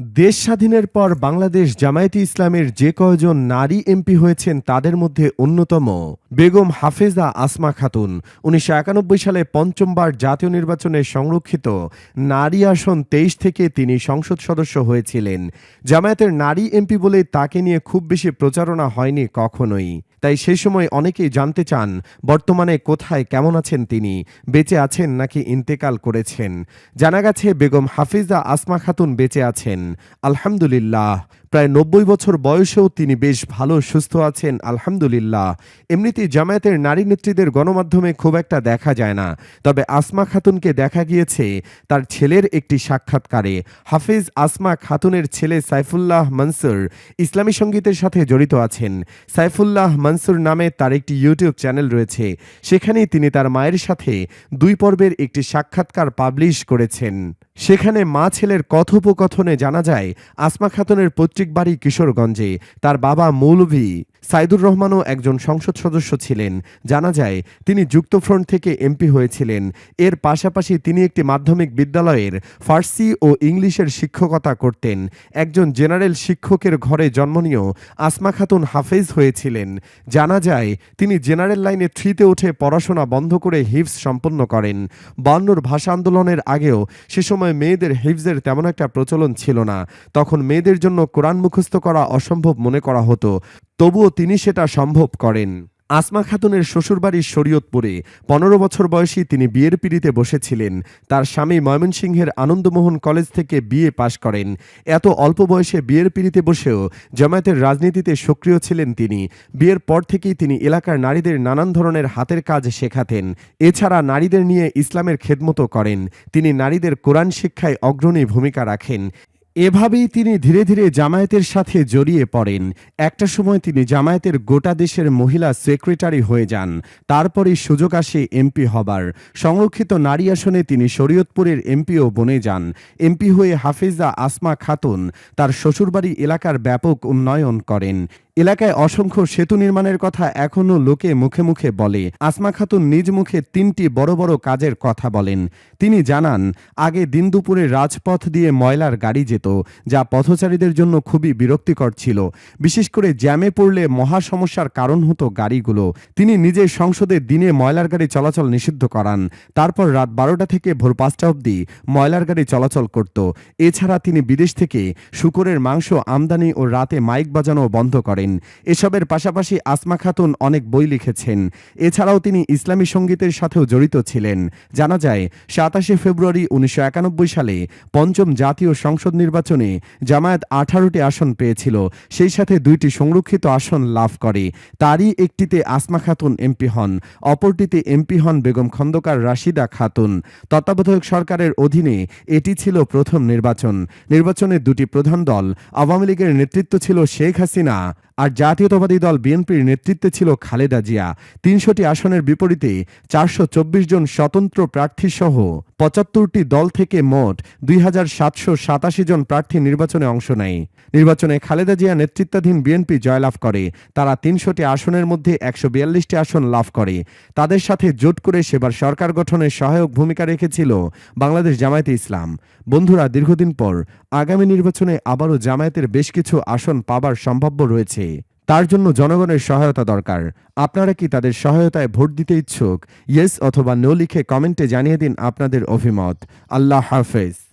দেশ স্বাধীনের পর বাংলাদেশ জামায়াতে ইসলামের যে কয়জন নারী এমপি হয়েছেন তাদের মধ্যে অন্যতম বেগম হাফেজা আসমা খাতুন। উনিশশো একানব্বই সালে পঞ্চমবার জাতীয় নির্বাচনে সংরক্ষিত নারী আসন তেইশ থেকে তিনি সংসদ সদস্য হয়েছিলেন। জামায়াতের নারী এমপি বলে তাকে নিয়ে খুব বেশি প্রচারণা হয়নি কখনোই। তাই সেই সময় অনেকেই জানতে চান, বর্তমানে কোথায়, কেমন আছেন তিনি? বেঁচে আছেন নাকি ইন্তেকাল করেছেন? জানা গেছে বেগম হাফিজা আসমা খাতুন বেঁচে আছেন। আলহামদুলিল্লাহ। প্রায় নব্বই বছর বয়সেও তিনি বেশ ভালো, সুস্থ আছেন, আলহামদুলিল্লাহ। এমনিতেই জামায়াতের নারী নেত্রীদের গণমাধ্যমে খুব একটা দেখা যায় না। তবে আসমা খাতুনকে দেখা গিয়েছে, তার ছেলের একটি সাক্ষাৎকারে। হাফিজ আসমা খাতুনের ছেলে সাইফুল্লাহ মনসুর ইসলামী সঙ্গীতের সাথে জড়িত আছেন। সাইফুল্লাহ মনসুর নামে তার একটি ইউটিউব চ্যানেল রয়েছে। সেখানেই তিনি তার মায়ের সাথে দুই পর্বের একটি সাক্ষাৎকার পাবলিশ করেছেন। সেখানে মা ছেলের কথোপকথনে জানা যায় আসমা খাতুনের পৈতৃক বাড়ি কিশোরগঞ্জে। তার বাবা মৌলভী। সাইদুর রহমানও একজন সংসদ সদস্য ছিলেন। জানা যায়, তিনি যুক্তফ্রন্ট থেকে এমপি হয়েছিলেন। এর পাশাপাশি তিনি একটি মাধ্যমিক বিদ্যালয়ের ফার্সি ও ইংলিশের শিক্ষকতা করতেন। একজন জেনারেল শিক্ষকের ঘরে জন্ম নিয়েও আসমা খাতুন হাফেজ হয়েছিলেন। জানা যায়, তিনি জেনারেল লাইনে থ্রিতে উঠে পড়াশোনা বন্ধ করে হিফস সম্পন্ন করেন। বান্নর ভাষা আন্দোলনের আগেও সে সময় মেয়েদের হিফজের তেমন একটা প্রচলন ছিল না। তখন মেয়েদের জন্য কোরআন মুখস্থ করা অসম্ভব মনে করা হতো। তবুও তিনি সেটা সম্ভব করেন। আসমা খাতুনের শ্বশুরবাড়ির শরীয়তপুরে পনেরো বছর বয়সী তিনি বিয়ের পিড়িতে বসেছিলেন। তার স্বামী ময়মনসিংহের আনন্দমোহন কলেজ থেকে বিয়ে পাশ করেন। এত অল্প বয়সে বিয়ের পিড়িতে বসেও জামায়াতের রাজনীতিতে সক্রিয় ছিলেন তিনি। বিয়ের পর থেকেই তিনি এলাকার নারীদের নানান ধরনের হাতের কাজ শেখাতেন। এছাড়া নারীদের নিয়ে ইসলামের খেদমতো করেন। তিনি নারীদের কোরআন শিক্ষায় অগ্রণী ভূমিকা রাখেন। এভাবেই তিনি ধীরে ধীরে জামায়াতের সাথে জড়িয়ে পড়েন। একটা সময় তিনি জামায়াতের গোটা দেশের মহিলা সেক্রেটারি হয়ে যান। তারপরে সুযোগ আসে এমপি হবার। সংরক্ষিত নারী আসনে তিনি শরীয়তপুরের এমপিও বনে যান। এমপি হয়ে হাফিজা আসমা খাতুন তার শ্বশুরবাড়ি এলাকার ব্যাপক উন্নয়ন করেন। এলাকায় অসংখ্য সেতু নির্মাণের কথা এখনও লোকে মুখে মুখে বলে। আসমা খাতুন নিজ মুখে তিনটি বড় বড় কাজের কথা বলেন। তিনি জানান, আগে দিন দুপুরে রাজপথ দিয়ে ময়লার গাড়ি যেত, যা পথচারীদের জন্য খুবই বিরক্তিকর ছিল। বিশেষ করে জ্যামে পড়লে মহা সমস্যার কারণ হতো গাড়িগুলো। তিনি নিজে সংসদে দিনে ময়লার গাড়ি চলাচল নিষিদ্ধ করান। তারপর রাত বারোটা থেকে ভোর পাঁচটা অবধি ময়লার গাড়ি চলাচল করত। এছাড়া তিনি বিদেশ থেকে শুকরের মাংস আমদানি ও রাতে মাইক বাজানো বন্ধ করেন। এসবের পাশাপাশি আসমা খাতুন অনেক বই লিখেছেন। এছাড়াও তিনি ইসলামী সঙ্গীতের সাথেও জড়িত ছিলেন। জানা যায়, সাতাশে ফেব্রুয়ারি উনিশশো একানব্বই সালে পঞ্চম জাতীয় সংসদ নির্বাচনে জামায়াত আঠারোটি আসন পেয়েছিল। সেই সাথে দুইটি সংরক্ষিত আসন লাভ করে। তারই একটিতে আসমা খাতুন এমপি হন, অপরটিতে এমপি হন বেগম খন্দকার রাশিদা খাতুন। তত্ত্বাবধায়ক সরকারের অধীনে এটি ছিল প্রথম নির্বাচন। নির্বাচনে দুটি প্রধান দল, আওয়ামী লীগের নেতৃত্ব ছিল শেখ হাসিনা। আর জাতীয়তাবাদী দল বিএনপির নেতৃত্বে ছিল খালেদা জিয়া। তিনশোটি আসনের বিপরীতে চারশো চব্বিশ জন স্বতন্ত্র প্রার্থী সহ পঁচাত্তরটি দল থেকে মোট দুই হাজার সাতশো সাতাশি জন প্রার্থী নির্বাচনে অংশ নেয়। নির্বাচনে খালেদা জিয়া নেতৃত্বাধীন বিএনপি জয়লাভ করে। তারা তিনশোটি আসনের মধ্যে একশো বিয়াল্লিশটি আসন লাভ করে। তাদের সাথে জোট করে সেবার সরকার গঠনে সহায়ক ভূমিকা রেখেছিল বাংলাদেশ জামায়াতে ইসলাম। বন্ধুরা, দীর্ঘদিন পর আগামী নির্বাচনে আবারও জামায়াতের বেশ কিছু আসন পাবার সম্ভাব্য রয়েছে। তার জন্য জনগণের সহায়তা দরকার। আপনারা কি তাদের সহায়তায় ভোট দিতে ইচ্ছুক? ইয়েস অথবা নো লিখে কমেন্টে জানিয়ে দিন আপনাদের অভিমত। আল্লাহ হাফেজ।